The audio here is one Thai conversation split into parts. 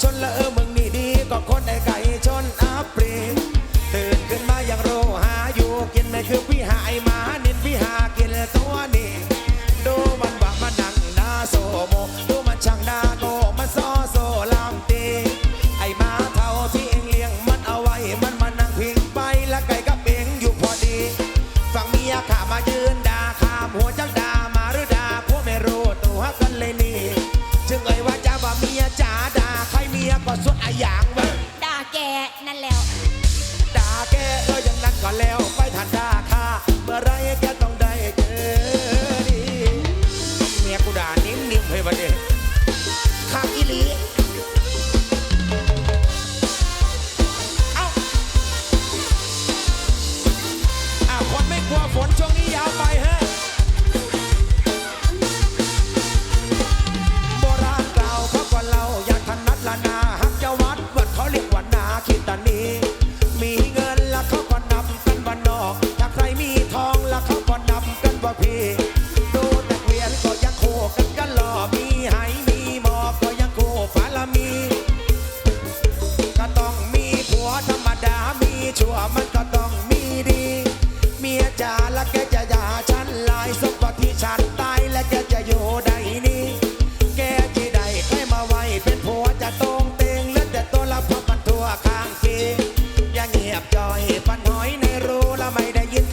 chọn là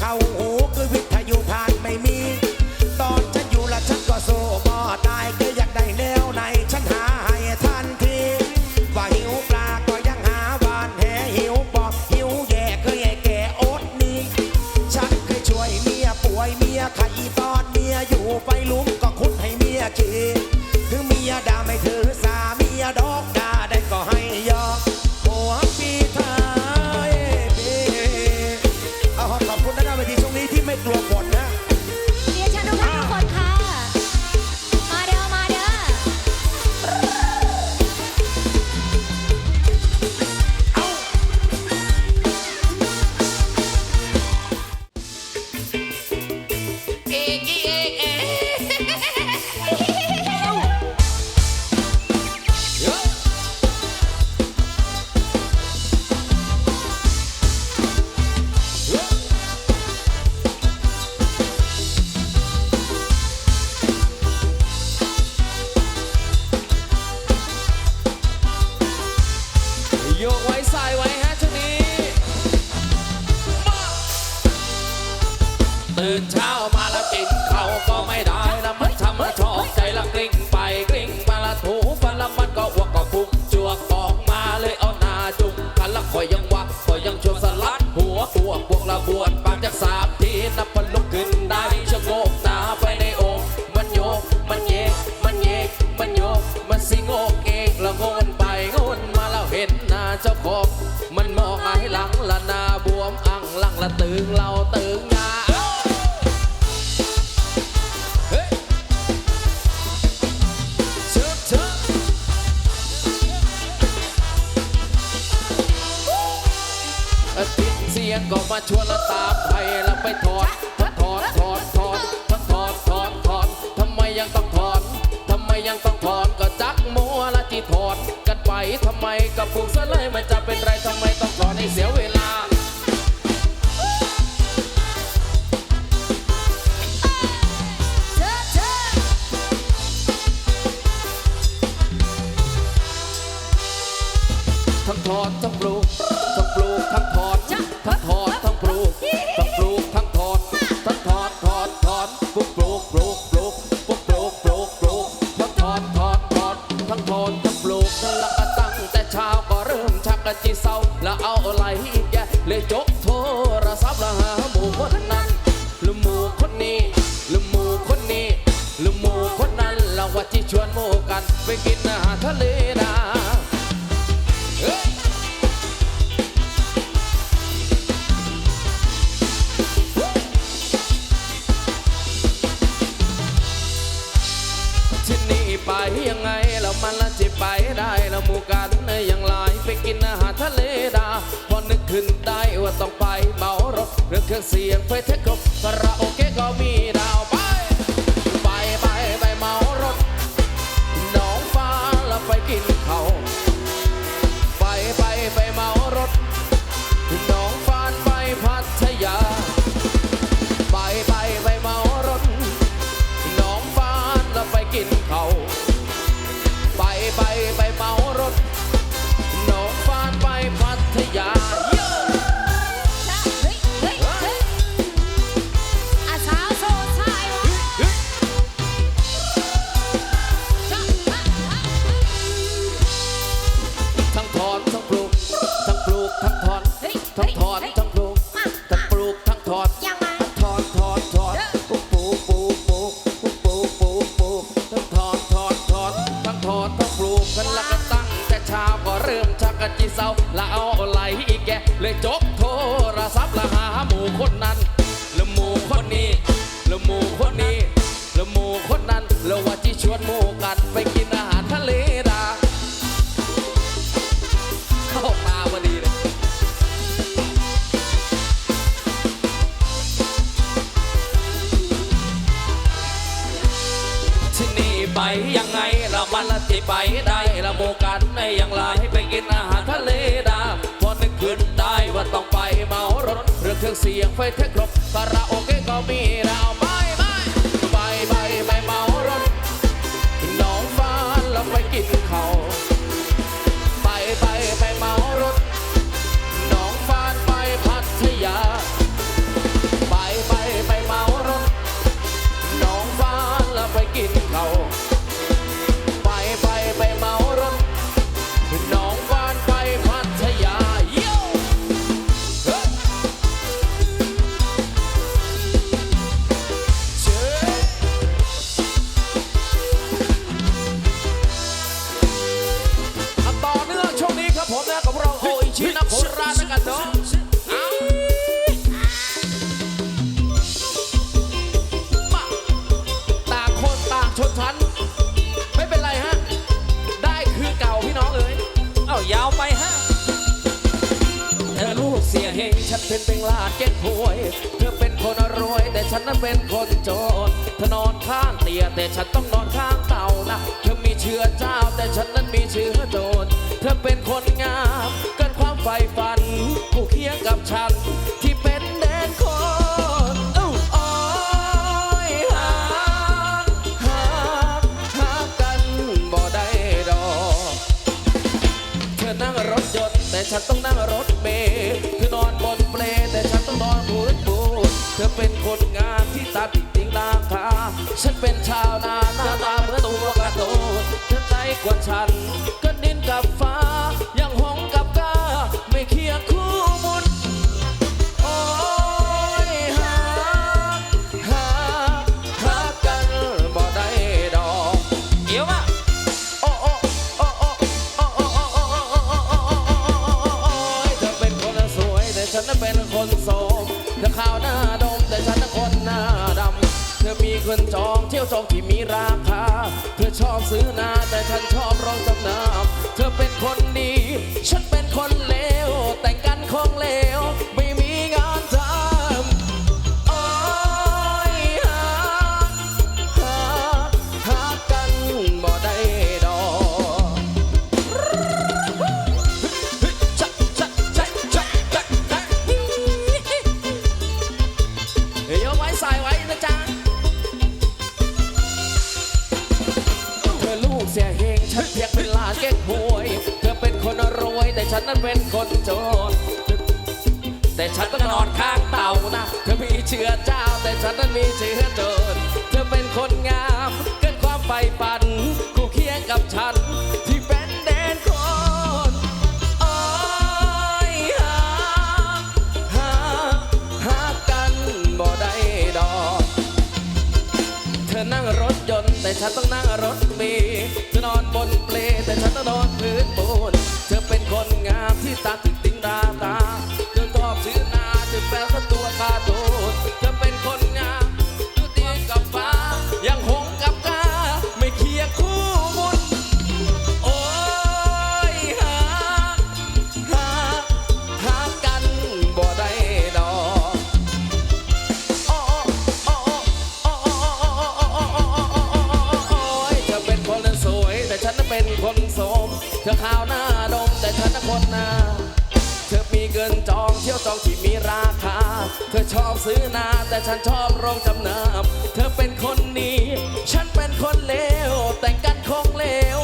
Oh. ละตึงเราตึงเฮ้ยเชิญเชิญติเสียงก็มาชวนละตาไปละไปถอดถอดถอดถอดทั้งถอดถอดถอดทำไมยังต้องถอดทำไมยังต้องถอดก็จักมัวละที่ถอดกันไปทำไมกับผูกซะเลยมันจะเป็นไรทำไมต้องถอดให้เสียเวลา ที่เศร้าและเอาไรลแย่เลยจกโทรศัพท์และหาหมูคนนั้นลืมหมูคนนี้ลืมหมูคนนี้ลืมหมูคนนั้นเราว่าที่ชวนหมูกันไปกินอาหารทะเล ฉันเป็นชาวนาหน้าตาเหมือนตัวกระโตเธอใจกว่าฉัน จองที่มีราคา เธอชอบซื้อนาแต่ฉันชอบรองจำนำเธอเป็นคนดี ฉันเป็นคนเลวแต่งกันของเลว นั้นเป็นคนโจรแต่ฉันก็นอนข้างเต่านะ เธอมีเชื้อเจ้า แต่ฉันนั้นมีเชื้อโจร เธอเป็นคนงาม เกินความไฝ่ฝัน คู่เคียงกับฉัน ที่เป็นแดนคนโอ้ยหาหาหากันบ่ได้ดอก เธอนั่งรถยนต์แต่ฉันต้องนั่งรถ คนงามที่ตาติดติงดาตาเธอชอบชื่อนาจะแปลว่ตัวคาโดดเธอเป็นคนงามดูดีกับฟ้ายังหงกับกาไม่เคียงคู่มุนโอ้ยหาหาหากันบ่ได้ดอกโอ้โอ้โอ้โอ้โอ้โอ้โอ้โอ้โอ้โอ้โอ้โอ้โอ้ยเธอเป็นคนสวยแต่ฉันเป็นคนโสมเธอขาวหน้า เธอชอบซื้อนาแต่ฉันชอบโรงจำนำเธอเป็นคนนีฉันเป็นคนเลวแต่งกันคงเลว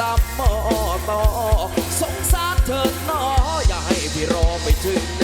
ดำมอตอสงสารเธอหนออย่าให้พี่รอไปถึง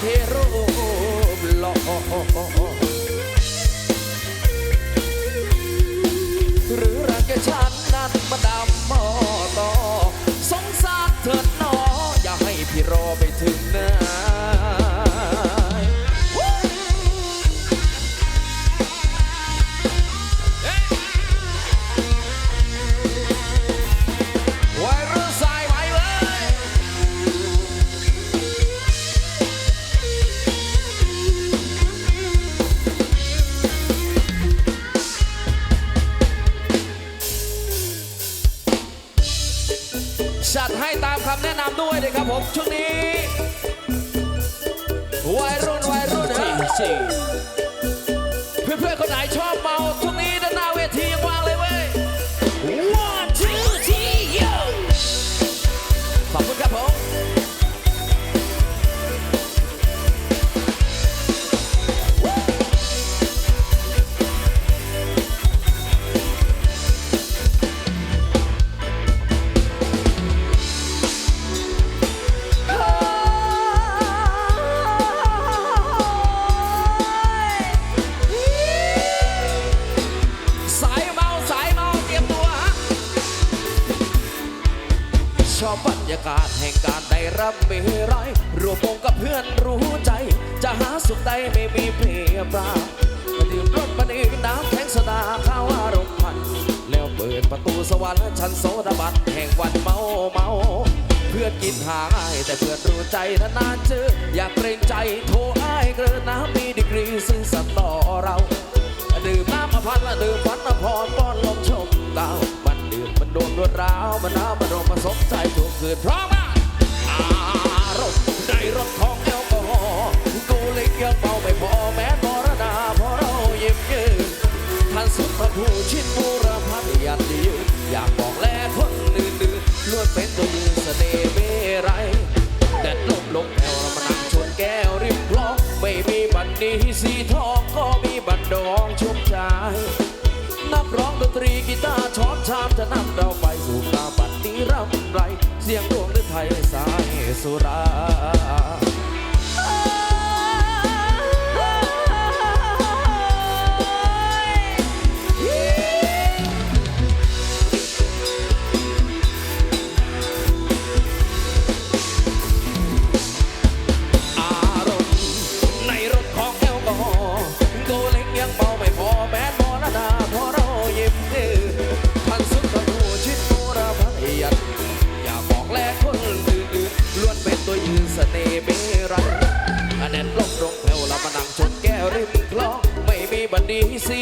perro ให้ตามคำแนะนำด้วยนะครับผมช่วงนี้วัยรุ่นวัยรุ่นฮะากาศแห่งการได้รับมีไรายรวมวงกับเพื่อนรู้ใจ จะหาสุขใดไม่มีเปรียบปราดื่มรถบันอีน้ำแข็งสดาข้าวอารมณ์พัน แล้วเปิดประตูสวรรค์ชั้นโซดาบันแห่งวันเมาเมา เพื่อนกินหาง่ายแต่เพื่อนรู้ใจนานเจออยากเกรงใจโทรอ้ายเกลือน้ำมีดีกรีซึ่งสัตย์ต่อเราดื่มน้ำมาพันละดื่มฟันมาพรป้อนลมชมดาวมันดื่มมันโดนรวดร้าวมันน้ำมันรมมาสมใจทุกคืนพร้อม ในรถของแอลกอฮอล์กูเล็กยังเมาไม่พอแม้มรณาพอเราเยิ้มยืนท่านสุดพระผู้ชิดบูรพันยันยืนอยากบอกแลคนอื่นๆล้วนเป็นตัวยืนเสน่ห์เมไรยแดดลมลมแผ่วมานั่งชนแก้วริมคลองไม่มีบันนี้สีทองก็มีบันดองชุ่มใจนักร้องดนตรีกีตาร์ช้อนชามจะนำเราไปสู่ตาบัดนี้รำไร เสียงดวงฤทัยสายสุรา บั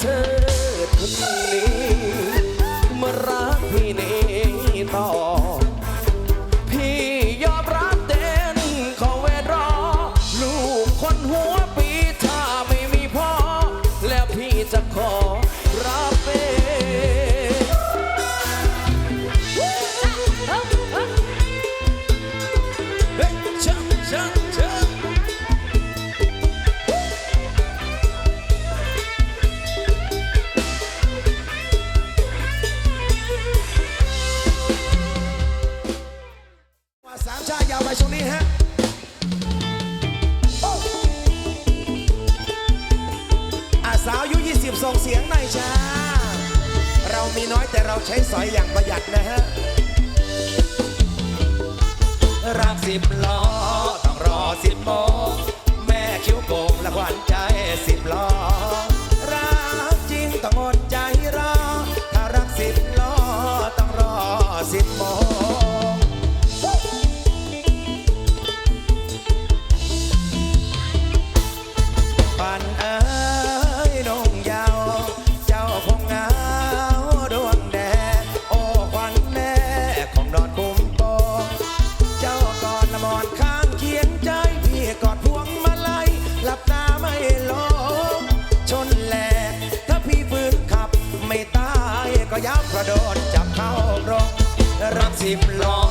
เธอคนนี้มารักพี่นี่าวไปช่วงนี้ฮะอาสาวยุยี่สิบส่งเสียงหน่อยจ้า เรามีน้อยแต่เราใช้สอยอย่างประหยัดนะฮะ รักสิบล้อต้องรอสิบโมแม่คิ้วโกงและขวัญใจสิบล้อ กระโดดจับเข้ารงรับสิบล้อ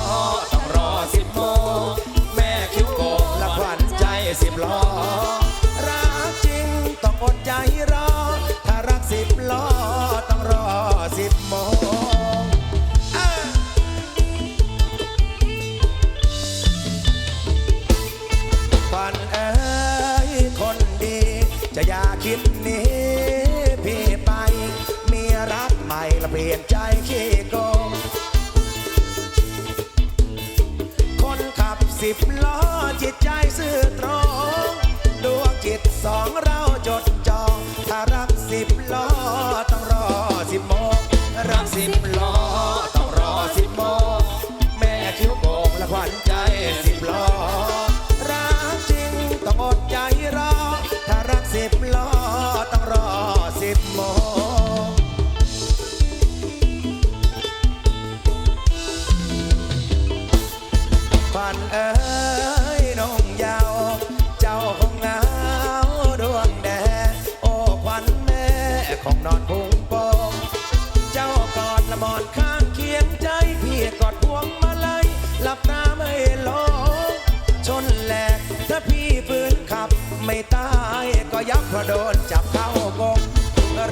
โดนจับเข้ากง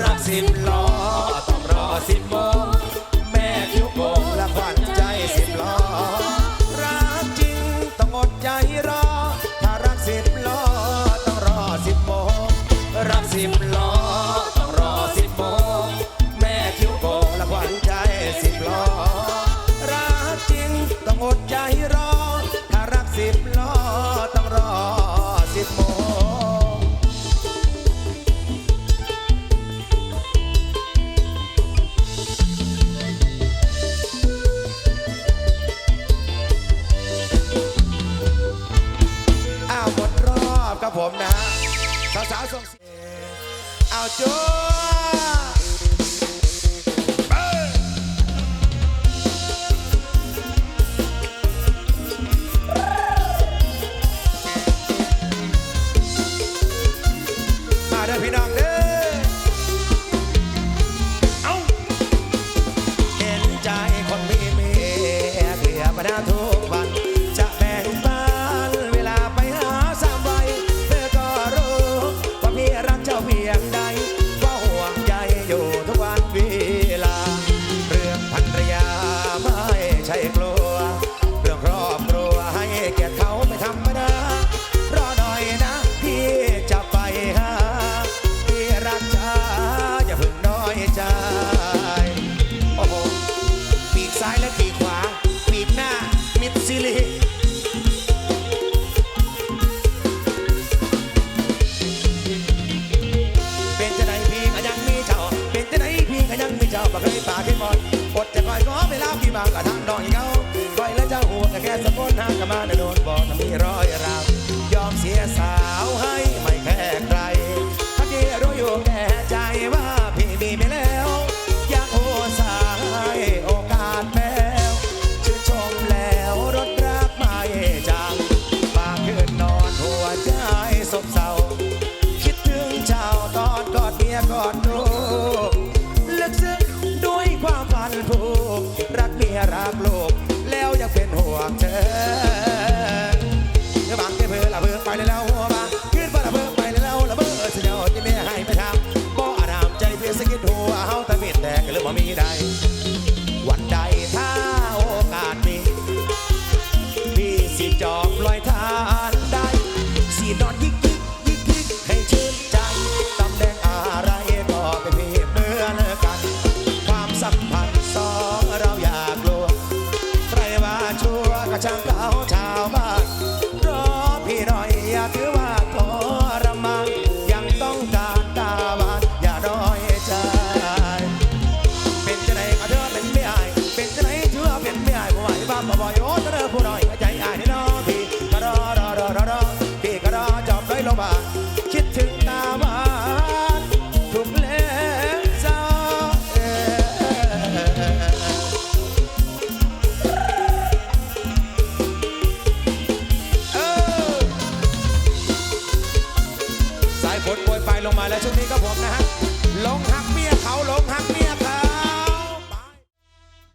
รักสิบล้อ สะพนหากมาโดนบอกมีรอยราวยอมเสียสาวให้